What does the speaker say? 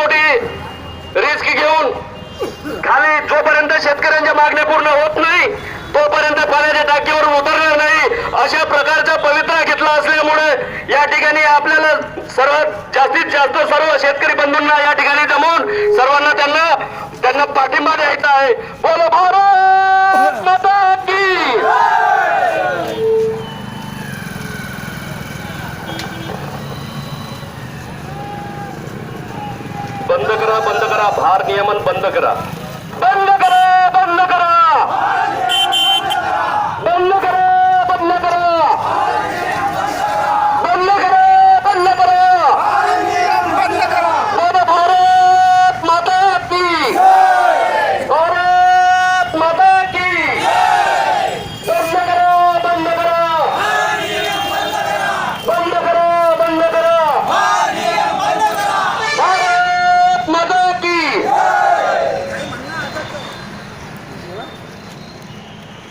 मोठी रिस्क घेऊन खाली जोपर्यंत शेतकऱ्यांच्या मागण्या पूर्ण होत नाही तोपर्यंत पाण्याच्या टाकीवर उतरणार नाही. अशा प्रकारचा पवित्रा घेतला असल्यामुळे या ठिकाणी आपल्याला सर्वात जास्तीत जास्त सर्व शेतकरी बंधूंना या ठिकाणी जमवून सर्वांना त्यांना त्यांना पाठिंबा द्यायचा आहे. बोलो भारत! करा बंद करा भार नियमन बंद करा.